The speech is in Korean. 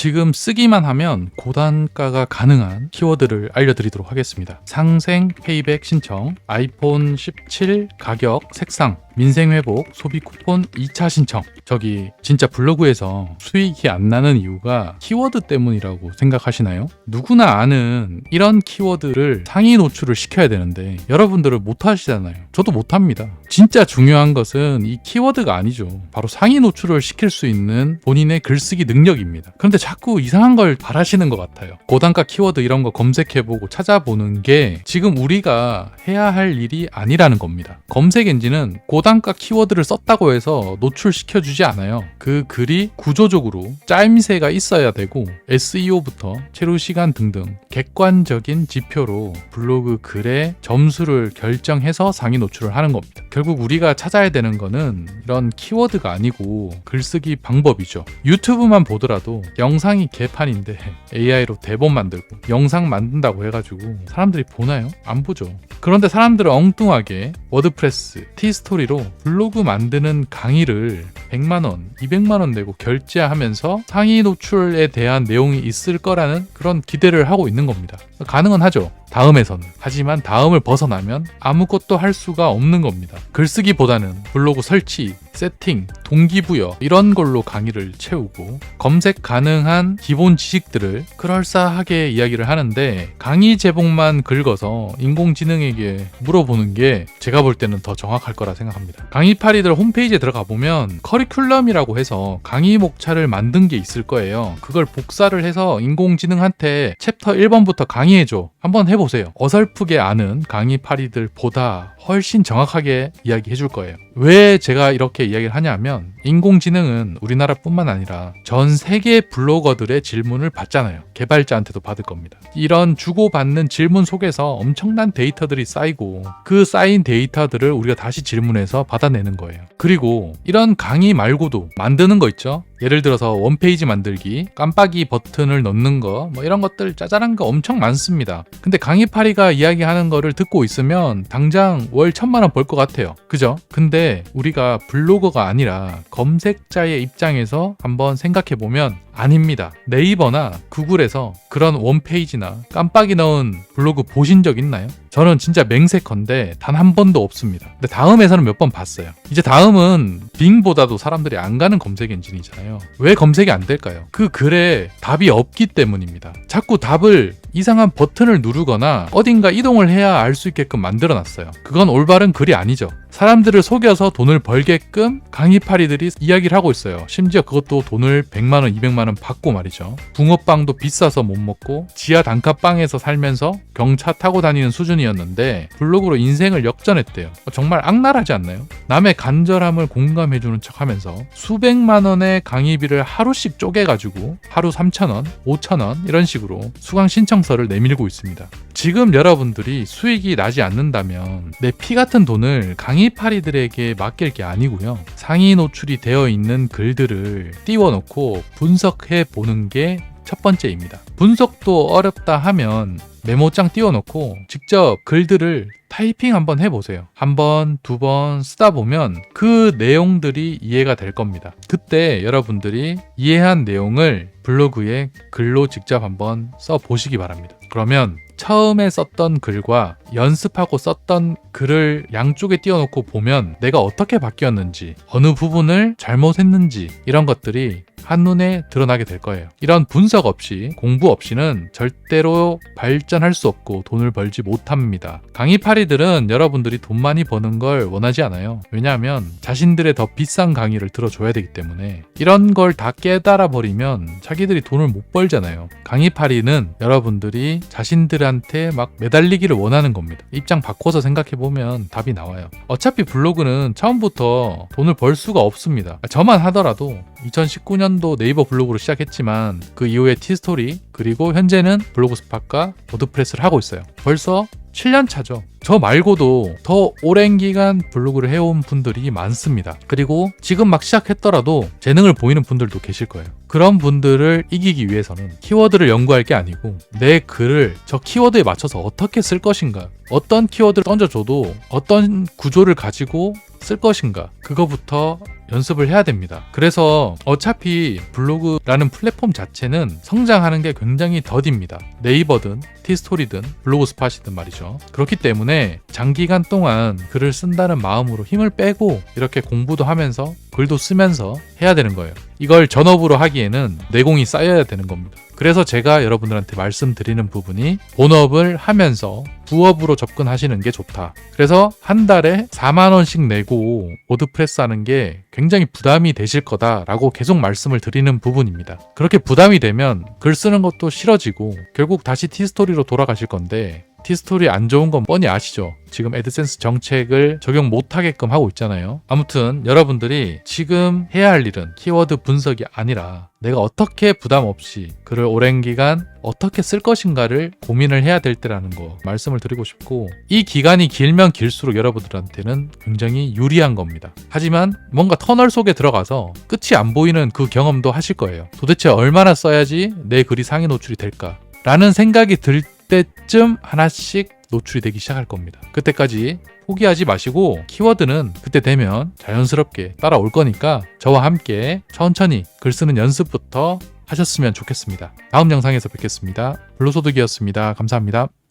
지금 쓰기만 하면 고단가가 가능한 키워드를 알려드리도록 하겠습니다. 상생 페이백 신청, 아이폰 17 가격, 색상, 민생회복, 소비 쿠폰 2차 신청. 저기 진짜 블로그에서 수익이 안 나는 이유가 키워드 때문이라고 생각하시나요? 누구나 아는 이런 키워드를 상위 노출을 시켜야 되는데 여러분들은 못 하시잖아요. 저도 못 합니다. 진짜 중요한 것은 이 키워드가 아니죠. 바로 상위 노출을 시킬 수 있는 본인의 글쓰기 능력입니다. 그런데 자꾸 이상한 걸 바라시는 것 같아요. 고단가 키워드 이런 거 검색해보고 찾아보는 게 지금 우리가 해야 할 일이 아니라는 겁니다. 검색 엔진은 고단 가 키워드를 썼다고 해서 노출시켜주지 않아요. 그 글이 구조적으로 짜임새가 있어야 되고 SEO부터 체류 시간 등등 객관적인 지표로 블로그 글의 점수를 결정해서 상위 노출을 하는 겁니다. 결국 우리가 찾아야 되는 거는 이런 키워드가 아니고 글쓰기 방법이죠. 유튜브만 보더라도 영상이 개판인데 AI로 대본 만들고 영상 만든다고 해가지고 사람들이 보나요? 안 보죠. 그런데 사람들은 엉뚱하게 워드프레스, 티스토리로 블로그 만드는 강의를 100만원, 200만원 내고 결제하면서 상위 노출에 대한 내용이 있을 거라는 그런 기대를 하고 있는 겁니다. 가능은 하죠. 다음에서는. 하지만 다음을 벗어나면 아무것도 할 수가 없는 겁니다. 글쓰기보다는 블로그 설치, 세팅, 동기부여 이런 걸로 강의를 채우고 검색 가능한 기본 지식들을 그럴싸하게 이야기를 하는데 강의 제목만 긁어서 인공지능에게 물어보는 게 제가 볼 때는 더 정확할 거라 생각합니다. 강의파리들 홈페이지에 들어가 보면 커리큘럼이라고 해서 강의 목차를 만든 게 있을 거예요. 그걸 복사를 해서 인공지능한테 챕터 1번부터 강의해줘. 한번 해보세요. 어설프게 아는 강의파리들보다 훨씬 정확하게 이야기해 줄 거예요. 왜 제가 이렇게 이야기를 하냐면 인공지능은 우리나라뿐만 아니라 전 세계 블로거들의 질문을 받잖아요. 개발자한테도 받을 겁니다. 이런 주고받는 질문 속에서 엄청난 데이터들이 쌓이고 그 쌓인 데이터들을 우리가 다시 질문해서 받아내는 거예요. 그리고 이런 강의 말고도 만드는 거 있죠. 예를 들어서 원페이지 만들기, 깜빡이 버튼을 넣는 거, 뭐 이런 것들 짜잘한 거 엄청 많습니다. 근데 강의파리가 이야기하는 거를 듣고 있으면 당장 월 천만 원 벌 것 같아요. 그죠? 근데 우리가 블로거가 아니라 검색자의 입장에서 한번 생각해 보면 아닙니다. 네이버나 구글에서 그런 원페이지나 깜빡이 넣은 블로그 보신 적 있나요? 저는 진짜 맹세컨대 단 한 번도 없습니다. 근데 다음에서는 몇 번 봤어요. 이제 다음은 빙보다도 사람들이 안 가는 검색 엔진이잖아요. 왜 검색이 안 될까요? 그 글에 답이 없기 때문입니다. 자꾸 답을 이상한 버튼을 누르거나 어딘가 이동을 해야 알 수 있게끔 만들어 놨어요. 그건 올바른 글이 아니죠. 사람들을 속여서 돈을 벌게끔 강의파리들이 이야기를 하고 있어요. 심지어 그것도 돈을 100만 원, 200만 원 받고 말이죠. 붕어빵도 비싸서 못 먹고 지하 단칸방에서 살면서 경차 타고 다니는 수준이었는데 블로그로 인생을 역전했대요. 정말 악랄하지 않나요? 남의 간절함을 공감해주는 척 하면서 수백만 원의 강의비를 하루씩 쪼개가지고 하루 3천 원, 5천 원 이런 식으로 수강 신청서를 내밀고 있습니다. 지금 여러분들이 수익이 나지 않는다면 내 피 같은 돈을 강의 파리들에게 맡길 게 아니고요. 상위 노출이 되어 있는 글들을 띄워놓고 분석해 보는 게 첫 번째입니다. 분석도 어렵다 하면 메모장 띄워놓고 직접 글들을 타이핑 한번 해보세요. 한 번, 두 번 쓰다 보면 그 내용들이 이해가 될 겁니다. 그때 여러분들이 이해한 내용을 블로그에 글로 직접 한번 써 보시기 바랍니다. 그러면 처음에 썼던 글과 연습하고 썼던 글을 양쪽에 띄워놓고 보면 내가 어떻게 바뀌었는지, 어느 부분을 잘못했는지, 이런 것들이 한눈에 드러나게 될 거예요. 이런 분석 없이, 공부 없이는 절대로 발전할 수 없고 돈을 벌지 못합니다. 강의파리들은 여러분들이 돈 많이 버는 걸 원하지 않아요. 왜냐하면 자신들의 더 비싼 강의를 들어줘야 되기 때문에 이런 걸 다 깨달아 버리면 자기들이 돈을 못 벌잖아요. 강의파리는 여러분들이 자신들한테 막 매달리기를 원하는 겁니다. 입장 바꿔서 생각해 보면 답이 나와요. 어차피 블로그는 처음부터 돈을 벌 수가 없습니다. 저만 하더라도 2019년 도 네이버 블로그로 시작했지만 그 이후에 티스토리 그리고 현재는 블로그 스팟과 워드프레스를 하고 있어요. 벌써 7년 차죠. 저 말고도 더 오랜 기간 블로그를 해온 분들이 많습니다. 그리고 지금 막 시작했더라도 재능을 보이는 분들도 계실 거예요. 그런 분들을 이기기 위해서는 키워드를 연구할 게 아니고 내 글을 저 키워드에 맞춰서 어떻게 쓸 것인가, 어떤 키워드를 던져줘도 어떤 구조를 가지고 쓸 것인가, 그거부터 연습을 해야 됩니다. 그래서 어차피 블로그라는 플랫폼 자체는 성장하는 게 굉장히 더딥니다. 네이버든 티스토리든 블로그 스팟이든 말이죠. 그렇기 때문에 장기간 동안 글을 쓴다는 마음으로 힘을 빼고 이렇게 공부도 하면서 글도 쓰면서 해야 되는 거예요. 이걸 전업으로 하기에는 내공이 쌓여야 되는 겁니다. 그래서 제가 여러분들한테 말씀드리는 부분이 본업을 하면서 부업으로 접근하시는 게 좋다. 그래서 한 달에 4만 원씩 내고 워드프레스 하는 게 굉장히 부담이 되실 거다라고 계속 말씀을 드리는 부분입니다. 그렇게 부담이 되면 글 쓰는 것도 싫어지고 결국 다시 티스토리로 돌아가실 건데 티스토리 안 좋은 건 뻔히 아시죠? 지금 애드센스 정책을 적용 못하게끔 하고 있잖아요. 아무튼 여러분들이 지금 해야 할 일은 키워드 분석이 아니라 내가 어떻게 부담 없이 글을 오랜 기간 어떻게 쓸 것인가를 고민을 해야 될 때라는 거 말씀을 드리고 싶고 이 기간이 길면 길수록 여러분들한테는 굉장히 유리한 겁니다. 하지만 뭔가 터널 속에 들어가서 끝이 안 보이는 그 경험도 하실 거예요. 도대체 얼마나 써야지 내 글이 상위 노출이 될까? 라는 생각이 들 때쯤 하나씩 노출이 되기 시작할 겁니다. 그때까지 포기하지 마시고 키워드는 그때 되면 자연스럽게 따라올 거니까 저와 함께 천천히 글 쓰는 연습부터 하셨으면 좋겠습니다. 다음 영상에서 뵙겠습니다. 불로소득이었습니다. 감사합니다.